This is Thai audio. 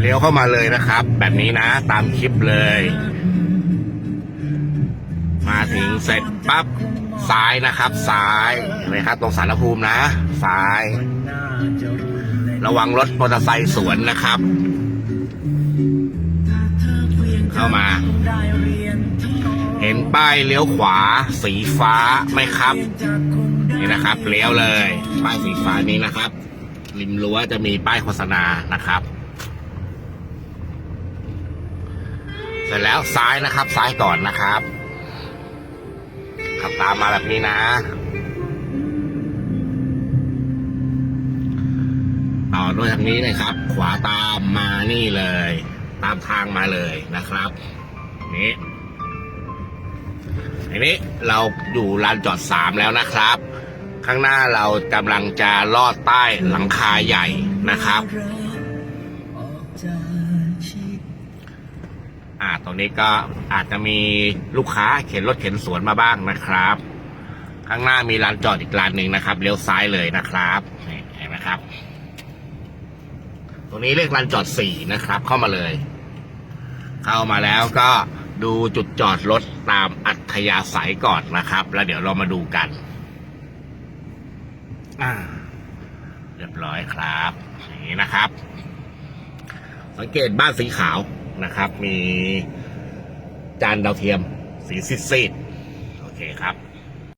เลี้ยวเข้ามาเลยนะครับ แบบนี้นะ ตามคลิปเลย มาถึงเสร็จปั๊บซ้ายนะครับซ้ายเห็นไหมครับ ตรงสารภูมินะซ้าย ระวังรถมอเตอร์ไซค์สวนนะครับ เข้ามา เห็นป้ายเลี้ยวขวา สีฟ้าไหมครับ นี่นะครับเลี้ยวเลย ป้ายสีฟ้านี้นะครับ ริมรั้วจะมีป้ายโฆษณานะครับ เสร็จแล้วซ้ายนะครับ ซ้ายก่อนนะครับ ขับตามมาแบบนี้นะ ต่อด้วยทางนี้เลยครับ ขวาตามมานี่เลย ตามทางมาเลยนะครับ นี่ทีนี้เราอยู่ลานจอดสามแล้วนะครับ ข้างหน้าเรากำลังจะลอดใต้หลังคาใหญ่นะครับ อ่าตรงนี้ก็อาจจะมีลูกค้าเข็นรถเข็นสวนมาบ้างนะครับ ข้างหน้ามีลานจอดอีกลานหนึ่งนะครับ เลี้ยวซ้ายเลยนะครับเห็นไหมครับ ตรงนี้เรียกลานจอดสี่นะครับ เข้ามาเลย เข้ามาแล้วก็ดูจุดจอดรถตามอัธยาศัยก่อนนะครับ แล้วเดี๋ยวเรามาดูกัน เรียบร้อยครับ อย่างนี้นะครับ สังเกตบ้านสีขาวนะครับ มีจานดาวเทียมสีซีดๆโอเคครับ